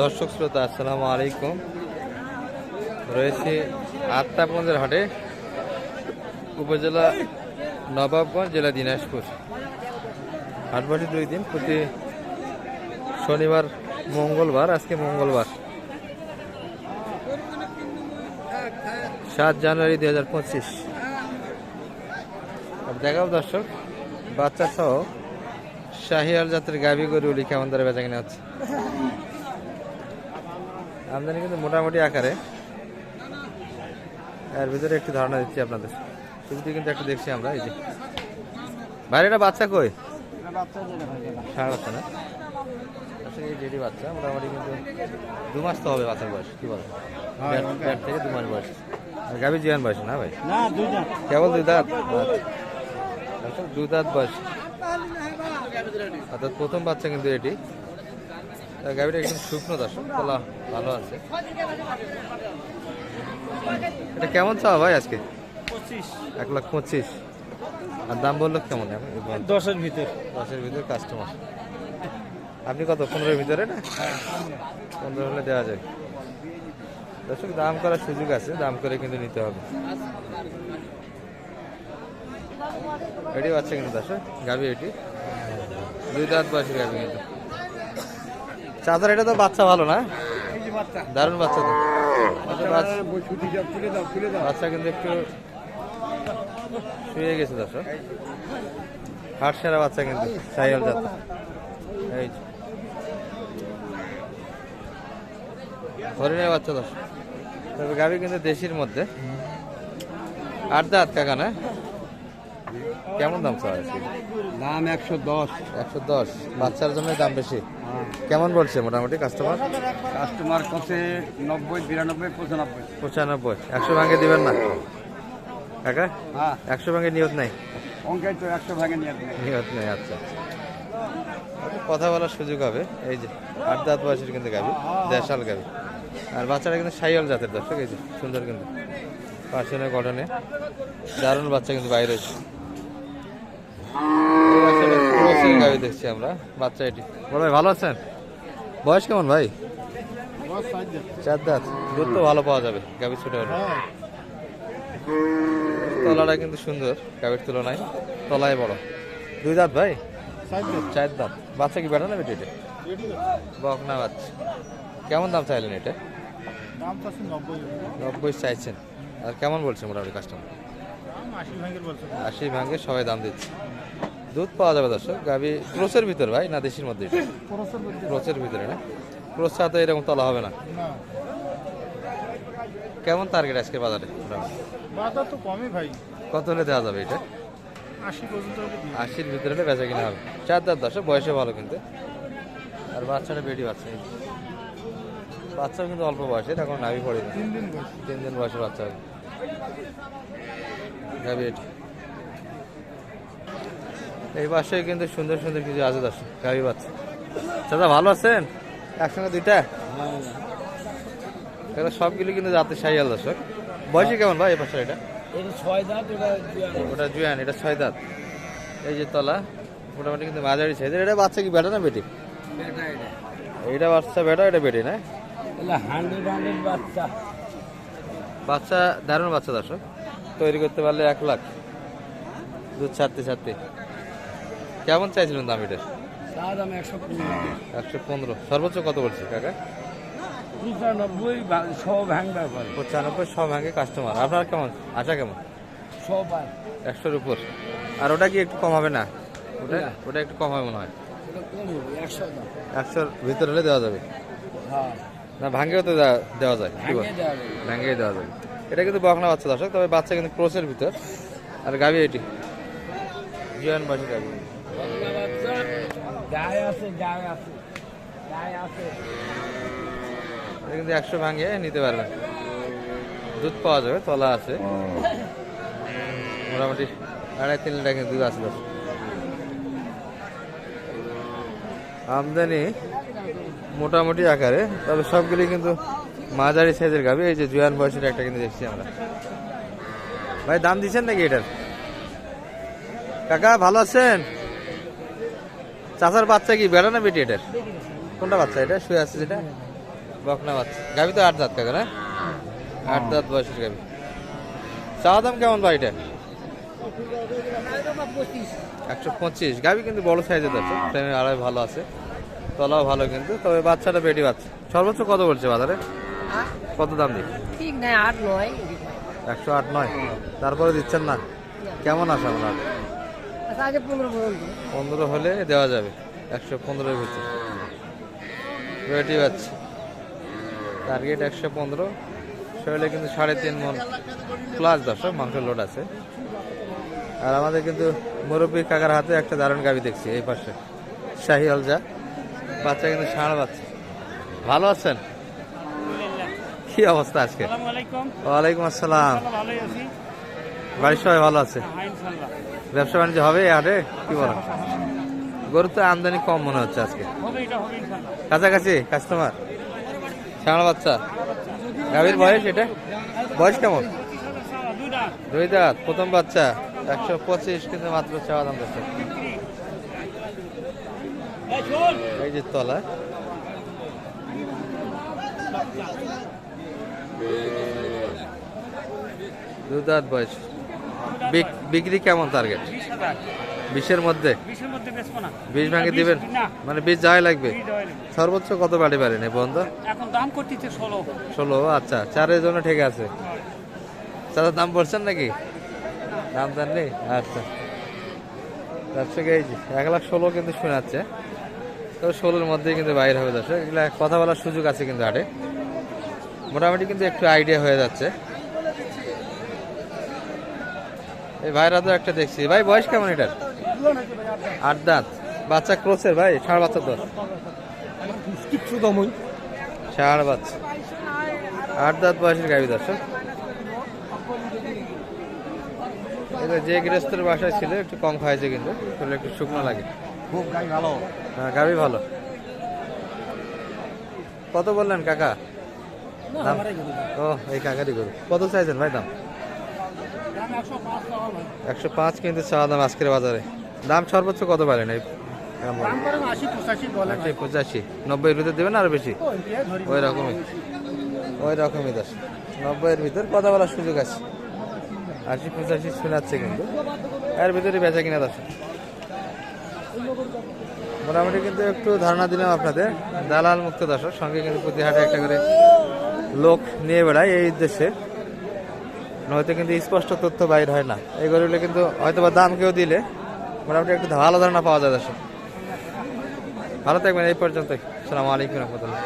দর্শক শ্রোতা, আসসালামু আলাইকুম। রয়েছে আত্মাপঞ্জের হাটে, উপজেলা নবাবগঞ্জ, জেলা দিনাজপুর। হাট বসে দুই দিন, প্রতি শনিবার, মঙ্গলবার, আজকে মঙ্গলবার। সাত জানুয়ারি দুই হাজার পঁচিশ। দেখাও দর্শক বাচ্চা সহ শাহিয়াল জাতের গাভী গরুগুলি কেমন দরে বেচা কিনা হচ্ছে? আমদানি কিন্তু মোটামুটি আকারে। এর ভিতরে একটু ধারণা দিচ্ছি আপনাদের। শুরুতে কিন্তু একটু দেখছি আমরা এই যে। বাইরেটা বাচ্চা কই? সাড়ে বাচ্চা না? আসলে এই জেডি বাচ্চা মোটামুটি কিন্তু দু মাস তো হবে বাচ্চার বয়স কি বলে? দেড়- দেড় থেকে দু মাস বয়স। আর গাভী জিয়ান বয়স না ভাই? কেবল দুই দাঁত? আচ্ছা দুই দাঁত বয়স। অর্থাৎ প্রথম বাচ্চা কিন্তু এটি। গাভীটা একদম শুকনো দর্শক তলা ভালো আছে। এটা কেমন চাওয়া ভাই আজকে? এক লাখ পঁচিশ। আর দাম বলল কেমন? দশের ভিতর। দশের ভিতরে কাস্টমার আপনি কত পনেরোর ভিতরে না? পনেরো হলে দেওয়া যায়। দর্শক দাম করার সুযোগ আছে দাম করে কিন্তু নিতে হবে। এটি বাচ্চা কিন্তু দর্শক? গাবি এটি। দুই দাঁত বয়সের গাবি কিন্তু। চাচার এটা তো বাচ্চা ভালো না? দারুণ বাচ্চা তো। বাচ্চা- কিন্তু একটু শুয়ে গেছে দর্শক। হাট সেরা বাচ্চা কিন্তু সাইকেল যাত্রা এই হরিণের বাচ্চা দর্শক। তবে গাভি কিন্তু দেশির মধ্যে। আট দাঁত কাকা না? কেমন দাম চাওয়া দাম একশো দশ। একশো দশ। বাচ্চার জন্য দাম বেশি। কেমন বলছে মোটামুটি কাস্টমার কাস্টমার কাছে নব্বই বিরানব্বই পঁচানব্বই। পঁচানব্বই। একশো ভাঙে দিবেন না? কাকা হ্যাঁ। একশো ভাঙে নিয়ত নাই? তো একশো নিয়ে আসবে নিয়ত নেই আচ্ছা আচ্ছা। কথা বলার সুযোগ হবে। এই যে আট দাঁত বয়সের কিন্তু গাবি দেশাল গাবি আর বাচ্চাটা কিন্তু সাইয়াল জাতের দর্শক এই যে সুন্দর কিন্তু। পার্সনে গঠনে দারুণ বাচ্চা কিন্তু বাইরে ক্রসের গাবি দেখছি আমরা বাচ্চা এটি। বড় ভাই ভালো আছেন? বয়স কেমন ভাই? চার দাঁত দুধ তো ভালো পাওয়া যাবে গাভি ছোট হলে। তলাটা কিন্তু সুন্দর গাভির তুলনায়। তলায় বড়। দুই দাঁত ভাই? চার দাঁত। বাচ্চা কি বেটা না বেটি এটা বক না বাচ্চা। কেমন দাম চাইলেন এটা? দাম নব্বই চাইছেন। আর কেমন বলছে মোটামুটি কাস্টমার আশি ভাগের বলছে। আশি ভাঙে সবাই দাম দিচ্ছে। দুধ পাওয়া যাবে দর্শক। গাভি ক্রোসের ভিতর ভাই না দেশির মধ্যে? ক্রোসের ভিতরে না? ক্রোস ছাড়া তো এরকম তলা হবে না। কেমন টার্গেট আজকে বাজারে? বাজার তো কমই ভাই। কত হলে দেওয়া যাবে এটা। আশির ভিতরে হলে বেচা কিনা হবে। চার দাঁত দশে বয়সে ভালো কিন্তু। আর বাচ্চাটা বেটি বাচ্চা এই। বাচ্চাও কিন্তু অল্প বয়সে এখন নাভি পড়েনি তিন দিন তিন বয়সে বাচ্চা হবে। এই পাশে কিন্তু সুন্দর সুন্দর কিছু আছে দর্শক গাভী বাচ্চা। দাদা ভালো আছেন? একসঙ্গে দুইটা? এগুলো সবগুলো কিন্তু জাতের সাইয়াল দর্শক। বয়সে কেমন ভাই এই পাশে এটা? এটা ছয় ওটা জুয়ান এটা ছয় দাঁত। এই যে তলা মোটামুটি কিন্তু মাঝারি সাইজের এটা বাচ্চা কি বেটা না বেটি? এটা। এটা বাচ্চা বেটা এটা বেটি না? এটা বাচ্চা। বাচ্চা দারুণ বাচ্চা দর্শক। তৈরি করতে পারলে এক লাখ। দুধ ছাড়তে ছাড়তে। কেমন চাইছিলেন দাম এটা? দাম একশো পনেরো। একশো পনেরো। সর্বোচ্চ কত বলছি কাকা? পঁচানব্বই সব ভাঙবার পারে পঁচানব্বই সব ভাঙে কাস্টমার আপনার কেমন? আশা কেমন? সব একশোর উপর। আর ওটা কি একটু কম হবে না? ওটা ওটা একটু কম হবে মনে হয়। একশোর ভিতর হলে দেওয়া যাবে। হ্যাঁ। না ভাঙ্গেও তো দেওয়া- যায়। ভাঙিয়ে দেওয়া যাবে। এটা কিন্তু বকনা বাচ্চা দর্শক তবে বাচ্চা কিন্তু ক্রোসের ভিতর। আর গাবি এটি? জিয়ান বাসি গাবি গায়ে আছে গায়ে আছে গায়ে আছে। কিন্তু একশো ভাঙে নিতে পারবেন দুধ পাওয়া যাবে তলা আছে। মোটামুটি আড়াই তিন লিটার কিন্তু দুধ আছে। আমদানি মোটামুটি আকারে তবে সবগুলি কিন্তু মাঝারি সাইজের গাবি। এই যে জুয়ান বয়সের একটা কিন্তু দেখছি আমরা। ভাই দাম দিচ্ছেন নাকি এটার? কাকা ভালো আছেন? চাচার বাচ্চা কি? বেড়া না বেটি এটার কোনটা বাচ্চা এটা? শুয়ে আছে যেটা? বকনা বাচ্চা। গাবি তো আট দাঁত কাকা না? আট দাঁত বয়সের গাবি চাওয়া দাম কেমন বাড়িটা একশো পঁচিশ। গাবি কিন্তু বড় সাইজের আছে ফ্রেমের আড়াই ভালো আছে। তলাও ভালো কিন্তু তবে বাচ্চাটা বেটি বাচ্চা। সর্বোচ্চ কত বলছে বাজারে? কত দাম দিই ঠিক নাই আট নয়। একশো আট নয়। তারপরে দিচ্ছেন না? কেমন আছে আপনার? পনেরো হলে দেওয়া যাবে একশো পনেরোর ভিতরে। বেটি বাচ্চা টার্গেট একশো পনেরো। শরীরে কিন্তু সাড়ে তিন মন প্লাস দশক মাংস লোড আছে। আর আমাদের কিন্তু মুরব্বী কাকার হাতে একটা দারুণ গাবি দেখছি এই পাশে। শাহি অলজা বাচ্চা কিন্তু ষাঁড় বাচ্চা। ভালো আছেন? কি অবস্থা আজকে? ওয়ালাইকুম আসসালাম। ভালোই আছি। বাড়ির সবাই ভালো আছে? ব্যবসা বাণিজ্য হবে হাটে? কি বলো? গরু তো আমদানি কম মনে হচ্ছে আজকে। কাছাকাছি? কাস্টমার ষাঁড় বাচ্চা? গাভীর বয়স এটা? বয়স কেমন? দুই দাঁত প্রথম বাচ্চা, একশো পঁচিশ, কিন্তু মাত্র চাওয়া দাম যাচ্ছে এই যে তলা। দুই দাঁত বয়স। বিক্রি কেমন টার্গেট বিশ বিশের মধ্যে বিশ ভাঙে দিবেন? মানে বিশ যাওয়াই লাগবে। সর্বোচ্চ কত বাড়ি পারেন এই পর্যন্ত এখন দাম করতেছে ষোলো। ষোলো আচ্ছা। চারের জন্য ঠিক আছে। চারের দাম বলছেন নাকি? দাম দেন নেই আচ্ছা। দর্শক এই যে এক লাখ ষোলো কিন্তু শোনাচ্ছে। তো ষোলোর মধ্যেই কিন্তু বাইরে হবে দর্শক। এগুলো কথা বলার সুযোগ আছে কিন্তু হাটে। মোটামুটি কিন্তু একটু আইডিয়া হয়ে যাচ্ছে। এই ভাইরা তো একটা দেখছি। ভাই বয়স কেমন এটার? আট দাঁত। বাচ্চা ক্রোসের ভাই ষাঁড় বাচ্চা তো ষাঁড় বাচ্চা। আট দাঁত বয়সের গাড়ি দর্শক। এটা যে গৃহস্থের বাসায় ছিল একটু কম খাইছে কিন্তু শরীরে একটু শুকনো লাগে। খুব গাই ভালো। হ্যাঁ গাবি ভালো। কত বললেন কাকা? ও এই কাকারই গরু। কত চাইছেন ভাই দাম? একশো পাঁচ কিন্তু চাওয়া দাম আজকের বাজারে। দাম সর্বোচ্চ কত এই এমন? আশি পঁচাশি নব্বইয়ের ভিতর দেবেন আরও বেশি? ওই রকমই। ওই রকমই দাস নব্বইয়ের ভিতর কথা বলার সুযোগ আছে। আশি পঁচাশি শোনাচ্ছে কিন্তু। এর ভিতরে বেচা কিনা দশ। মোটামুটি কিন্তু একটু ধারণা দিলাম আপনাদের। দালাল মুক্ত দর্শক সঙ্গে কিন্তু প্রতি হাটে একটা করে লোক নিয়ে বেড়ায় এই উদ্দেশ্যে। নয়তো কিন্তু স্পষ্ট তথ্য বাইর হয় না। এই গরুগুলো কিন্তু হয়তো বা দাম কেউ দিলে মোটামুটি একটু ভালো ধারণা পাওয়া যায় দর্শক। ভালো থাকবেন এই পর্যন্তই। সালামু আলাইকুম রহমতুল্লাহ।